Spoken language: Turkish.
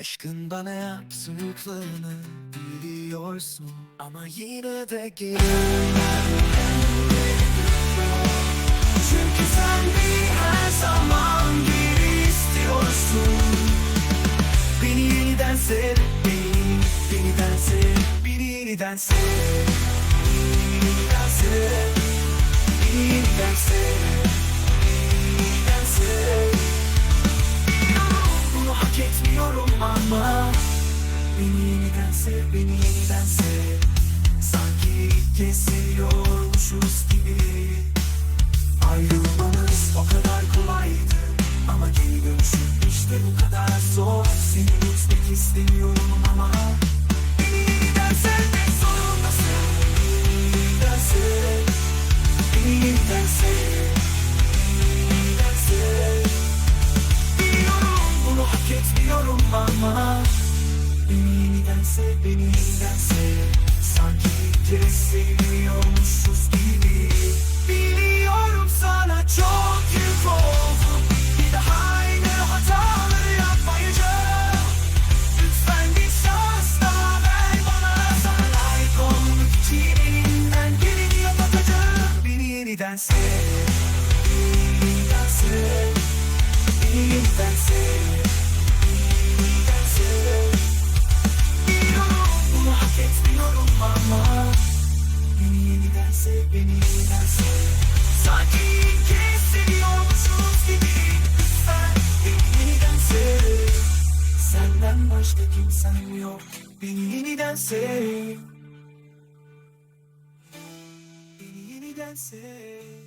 Aşkın bana yaptıklarını biliyorsun Ama yine de gelirim Çünkü sen bir her zaman geri istiyorsun. Beni yeniden sev, beni yeniden sev Beni yeniden sev, yeniden sev, beni yeniden sev Sanki ilk kez seviyormuşuz gibi. Ayrılmamız o kadar kolaydı Ama geri dönüşüm işte bu kadar zor. Seni üzmek istemiyorum ama Beni yeniden sev, beni yeniden sev Sanki kez seviyormuşuz gibi. Biliyorum sana çok yük Bir daha aynı hataları yapmayacağım. Lütfen bir şans daha bana. Sana layık olmak için elimden geleni yapacağım. Beni yeniden sev. Beni yeniden sev. Beni yeniden sev Sev, beni sev Sanki ilk kez seviyormuşuz gibi yeniden sev Senden başka kimsem yok. Beni yeniden sev Beni yeniden sev